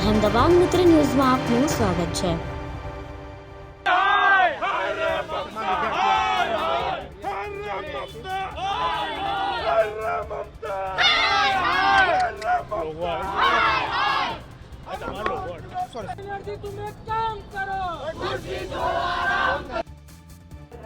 અહેમદાબાદ મિત્ર ન્યૂઝમાં આપનું સ્વાગત છે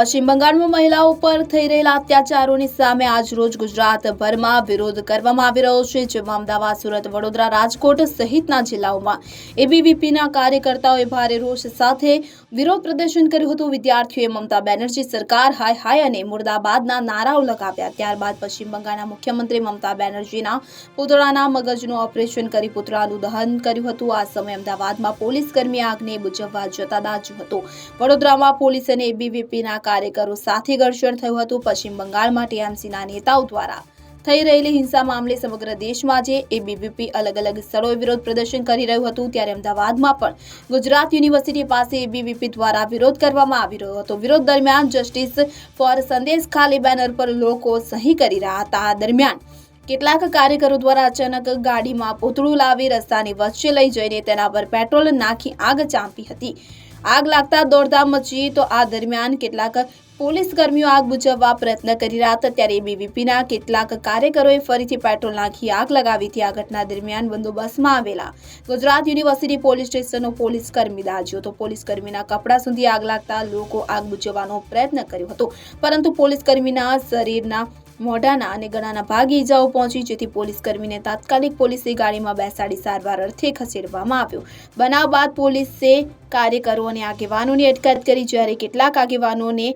પશ્ચિમ બંગાળમાં મહિલાઓ પર થઈ રહેલા અત્યાચારોની સામે આજરોજ ગુજરાતભરમાં વિરોધ કરવામાં આવી રહ્યો છે, જેમાં અમદાવાદ, સુરત, વડોદરા, રાજકોટ સહિતના જિલ્લાઓમાં એબીવીપીના કાર્યકર્તાઓએ ભારે રોષ સાથે વિરોધ પ્રદર્શન કર્યું હતું. વિદ્યાર્થીઓએ મમતા બેનર્જી, સરકાર, હાય હાય અને મુર્દાબાદના નારાઓ લગાવ્યા. ત્યારબાદ પશ્ચિમ બંગાળના મુખ્યમંત્રી મમતા બેનર્જીના પુતળાના મગજનું ઓપરેશન કરી પુતળાનું દહન કર્યું હતું. આ સમયે અમદાવાદમાં પોલીસ કર્મી આગને બુજવવા જતા દાજ્યું હતું. વડોદરામાં પોલીસ અને એબીવીપીના કાર્યકરો સાથે ઘર્ષણ થયું હતું. પશ્ચિમ બંગાળમાં ટીએમસીના નેતાઓ દ્વારા થઈ રહેલી હિંસા મામલે સમગ્ર દેશમાં જે એબીવીપી અલગ અલગ સ્થળોએ વિરોધ પ્રદર્શન કરી રહ્યું હતું. ત્યારે અમદાવાદમાં પણ ગુજરાત યુનિવર્સિટી પાસે એબીવીપી દ્વારા વિરોધ કરવામાં આવી રહ્યો હતો. વિરોધ દરમિયાન જસ્ટિસ ફોર સંદેશ ખાલી બેનર પર લોકો સહી કરી રહ્યા હતા. દરમિયાન કેટલાક કાર્યકરો દ્વારા અચાનક ગાડીમાં પૂતળું લાવી રસ્તાની વચ્ચે લઈ જઈને તેના પર પેટ્રોલ નાખી આગ ચાંપી હતી. આગ લાગતા દોડધામ મચી તો આ દરમિયાન કેટલાક પોલીસ કર્મીઓ આગ બુઝાવવા પ્રયત્ન કરી રહ્યા હતા. ત્યારે બીવીપીના કેટલાક કાર્યકરોએ ફરીથી પેટ્રોલ નાખી આગ લગાવી હતી. આ ઘટના દરમિયાન બંદોબસ્તમાં આવેલા ગુજરાત યુનિવર્સિટી પોલીસ સ્ટેશનનો પોલીસ કર્મી દાજ્યો તો પોલીસ કર્મીના કપડા સુધી આગ લાગતા લોકો આગ બુઝાવવાનો પ્રયત્ન કર્યો હતો. પરંતુ પોલીસ કર્મીના શરીરના મોઢાના અને ગળાના ભાગે ઈજાઓ પહોંચી, જેથી પોલીસ કર્મીને તાત્કાલિક પોલીસની ગાડીમાં બેસાડી સારવાર અર્થે ખસેડવામાં આવ્યો. બનાવ બાદ પોલીસે કાર્યકરો અને આગેવાનોની અટકાયત કરી, જ્યારે કેટલાક આગેવાનોને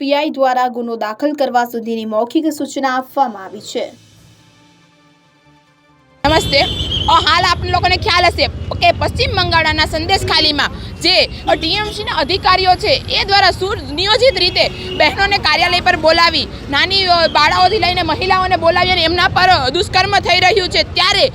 પીઆઈ દ્વારા ગુનો દાખલ કરવા સુધીની મૌખિક સૂચના આપવામાં આવી છે. નમસ્તે. હાલ આપણે લોકોને ખ્યાલ હશે. કે પશ્ચિમ બંગાળના સંદેશ ખાલીમાં જે ટીએમસીના અધિકારીઓ છે, એ દ્વારા સુનિયોજિત રીતે બહેનોને કાર્યાલય પર બોલાવી, નાની બાળાઓથી લઈને મહિલાઓને બોલાવી અને એમના પર દુષ્કર્મ થઈ રહ્યું છે. ત્યારે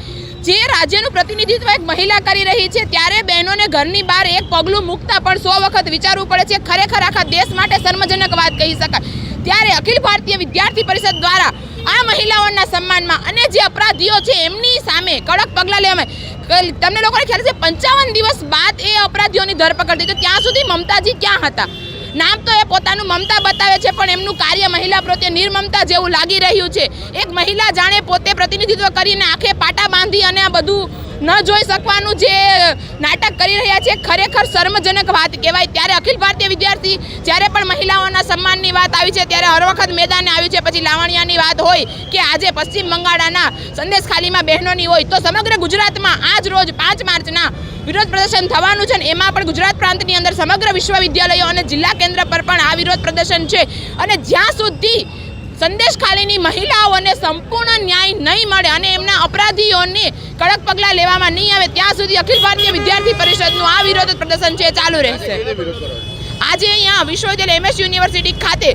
જે રાજ્યનું પ્રતિનિધિત્વ એક મહિલા કરી રહી છે, ત્યારે બહેનોને ઘરની બહાર એક પગલું મૂકતા પણ સો વખત વિચારવું પડે છે. ખરેખર આખા દેશ માટે શર્મજનક વાત કહી શકાય. ત્યારે અખિલ ભારતીય વિદ્યાર્થી પરિષદ દ્વારા આ મહિલાઓના સન્માનમાં અને જે અપરાધીઓ છે, એમની સામે કડક પગલાં લેવામાં તમને લોકોને ખ્યાલ છે પંચાવન દિવસ બાદ એ અપરાધીઓની ધરપકડ થઈ. તો ત્યાં સુધી મમતાજી ક્યાં હતા? નામ તો એ પોતાનું મમતા બતાવે છે, પણ એમનું કાર્ય મહિલા પ્રત્યે નિર્મમતા જેવું લાગી રહ્યું છે. એક મહિલા જાણે પોતે પ્રતિનિધિત્વ કરીને આંખે પાટા બાંધી અને આ બધું ન જોઈ શકવાનું જે નાટક કરી રહ્યા છે, ખરેખર શર્મજનક વાત કહેવાય. ત્યારે અખિલ ભારતીય વિદ્યાર્થી જ્યારે પણ મહિલાઓના સન્માનની વાત આવી છે, ત્યારે હર વખત મેદાને આવી છે. પછી લાવણિયાની વાત હોય કે આજે પશ્ચિમ બંગાળના સંદેશ ખાલીમાં બહેનોની હોય, તો સમગ્ર ગુજરાતમાં આજ રોજ પાંચ માર્ચના વિરોધ પ્રદર્શન થવાનું છે ને એમાં પણ ગુજરાત પ્રાંતની અંદર સમગ્ર વિશ્વવિદ્યાલયો અને જિલ્લા કેન્દ્ર પર પણ આ વિરોધ પ્રદર્શન છે. અને જ્યાં સુધી સંદેશ ખાલીની મહિલાઓને સંપૂર્ણ ન્યાય નહીં મળે અને એમના અપરાધીઓને કડક પગલાં લેવામાં નહીં આવે, ત્યાં સુધી અખિલ ભારતીય વિદ્યાર્થી પરિષદનું આ વિરોધ પ્રદર્શન છે ચાલુ રહેશે. આજે અહીંયા વિશ્વવિદ્યાલય એમએસ યુનિવર્સિટી ખાતે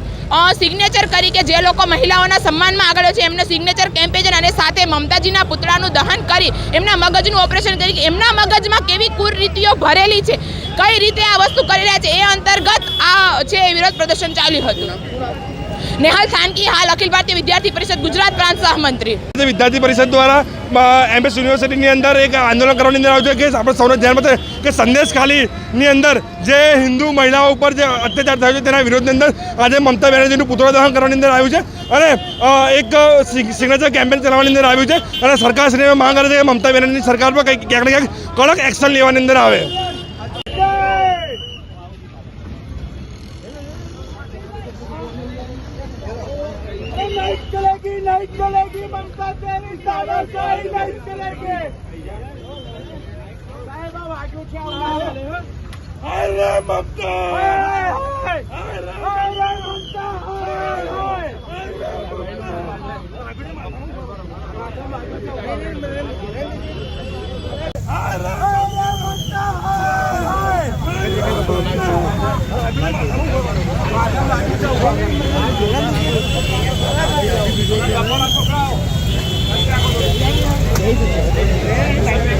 સિગ્નેચર કરી કે જે લોકો મહિલાઓના સન્માનમાં આગળ છે, એમને સિગ્નેચર કેમ્પેજન અને સાથે મમતાજીના પુતળાનું દહન કરી, એમના મગજનું ઓપરેશન કરી એમના મગજમાં કેવી કુરરીતિઓ ભરેલી છે, કઈ રીતે આ વસ્તુ કરી રહ્યા છે, એ અંતર્ગત આ, છે વિરોધ પ્રદર્શન ચાલ્યું હતું. નેહલ સાનકી હાલ અખિલ ભારતીય વિદ્યાર્થી પરિષદ ગુજરાત પ્રાંત સહમંત્રી. વિદ્યાર્થી પરિષદ દ્વારા એમએસ યુનિવર્સિટીની અંદર એક આંદોલન કરવાની અંદર આવ્યું છે કે આપણે સૌને ધ્યાનમાં છે કે સંદેશ ખાલીની અંદર જે હિન્દુ મહિલાઓ ઉપર જે અત્યાચાર થયો છે તેના વિરોધની અંદર આજે મમતા બેનર્જીનું પુતળા દહન કરવાની અંદર આવ્યું છે. અને એક સિગ્નેચર કેમ્પેન ચલાવવાની અંદર આવ્યું છે. અને સરકારશ્રીને માંગ કરે છે કે મમતા બેનર્જીની સરકાર પર કંઈક, ક્યાંક ને ક્યાંક કડક એક્શન લેવાની અંદર આવે. नहीं चलेगी ममता तेरी तानाशाही नहीं चलेगी साहेब अब आगे क्या हुआ अरे ममता अरे ममता Thank you.